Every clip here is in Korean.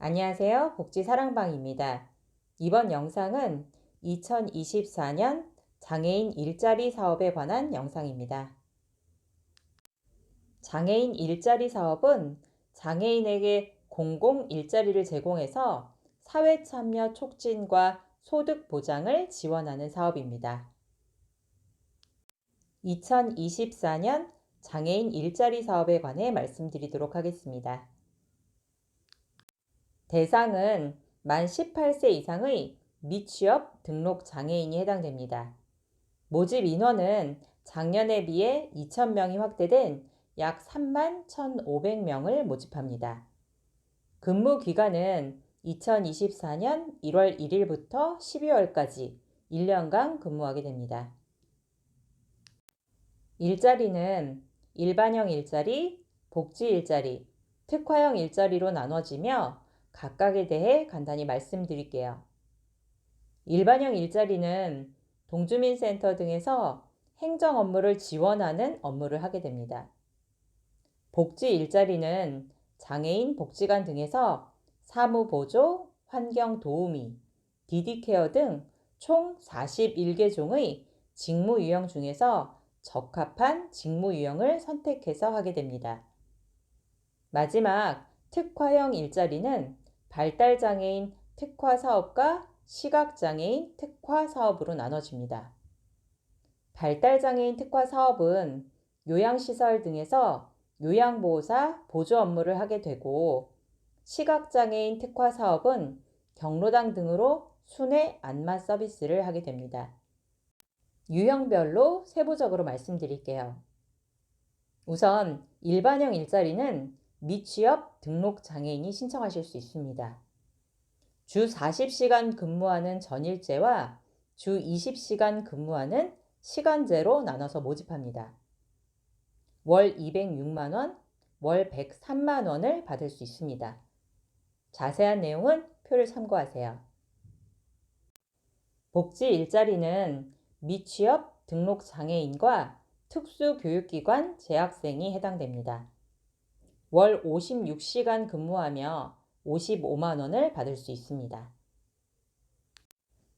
안녕하세요. 복지사랑방입니다. 이번 영상은 2024년 장애인 일자리 사업에 관한 영상입니다. 장애인 일자리 사업은 장애인에게 공공 일자리를 제공해서 사회 참여 촉진과 소득 보장을 지원하는 사업입니다. 2024년 장애인 일자리 사업에 관해 말씀드리도록 하겠습니다. 대상은 만 18세 이상의 미취업 등록 장애인이 해당됩니다. 모집 인원은 작년에 비해 2,000명이 확대된 약 3만 1,500명을 모집합니다. 근무 기간은 2024년 1월 1일부터 12월까지 1년간 근무하게 됩니다. 일자리는 일반형 일자리, 복지 일자리, 특화형 일자리로 나눠지며 각각에 대해 간단히 말씀드릴게요. 일반형 일자리는 동주민센터 등에서 행정 업무를 지원하는 업무를 하게 됩니다. 복지 일자리는 장애인 복지관 등에서 사무보조, 환경 도우미, 디디케어 등 총 41개 종의 직무 유형 중에서 적합한 직무 유형을 선택해서 하게 됩니다. 마지막 특화형 일자리는 발달장애인 특화 사업과 시각장애인 특화 사업으로 나눠집니다. 발달장애인 특화 사업은 요양시설 등에서 요양보호사 보조 업무를 하게 되고 시각장애인 특화 사업은 경로당 등으로 순회 안마 서비스를 하게 됩니다. 유형별로 세부적으로 말씀드릴게요. 우선 일반형 일자리는 미취업 등록 장애인이 신청하실 수 있습니다. 주 40시간 근무하는 전일제와 주 20시간 근무하는 시간제로 나눠서 모집합니다. 월 206만원, 월 103만원을 받을 수 있습니다. 자세한 내용은 표를 참고하세요. 복지 일자리는 미취업 등록 장애인과 특수교육기관 재학생이 해당됩니다. 월 56시간 근무하며 55만 원을 받을 수 있습니다.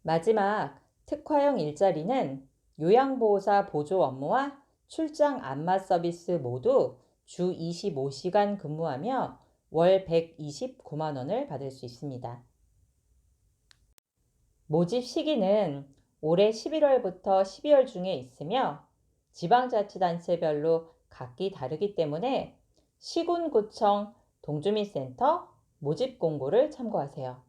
마지막 특화형 일자리는 요양보호사 보조 업무와 출장 안마 서비스 모두 주 25시간 근무하며 월 129만 원을 받을 수 있습니다. 모집 시기는 올해 11월부터 12월 중에 있으며 지방자치단체별로 각기 다르기 때문에 시군구청 동주민센터 모집 공고를 참고하세요.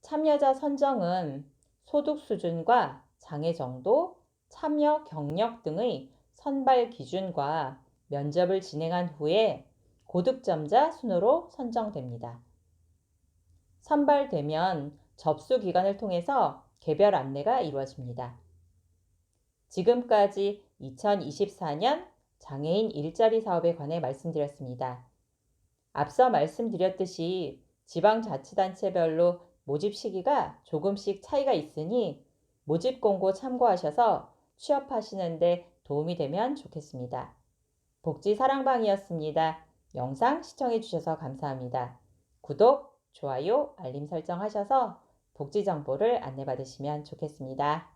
참여자 선정은 소득 수준과 장애 정도, 참여 경력 등의 선발 기준과 면접을 진행한 후에 고득점자 순으로 선정됩니다. 선발되면 접수 기관을 통해서 개별 안내가 이루어집니다. 지금까지 2024년 장애인 일자리 사업에 관해 말씀드렸습니다. 앞서 말씀드렸듯이 지방자치단체별로 모집 시기가 조금씩 차이가 있으니 모집 공고 참고하셔서 취업하시는데 도움이 되면 좋겠습니다. 복지 사랑방이었습니다. 영상 시청해주셔서 감사합니다. 구독, 좋아요, 알림 설정 하셔서 복지 정보를 안내받으시면 좋겠습니다.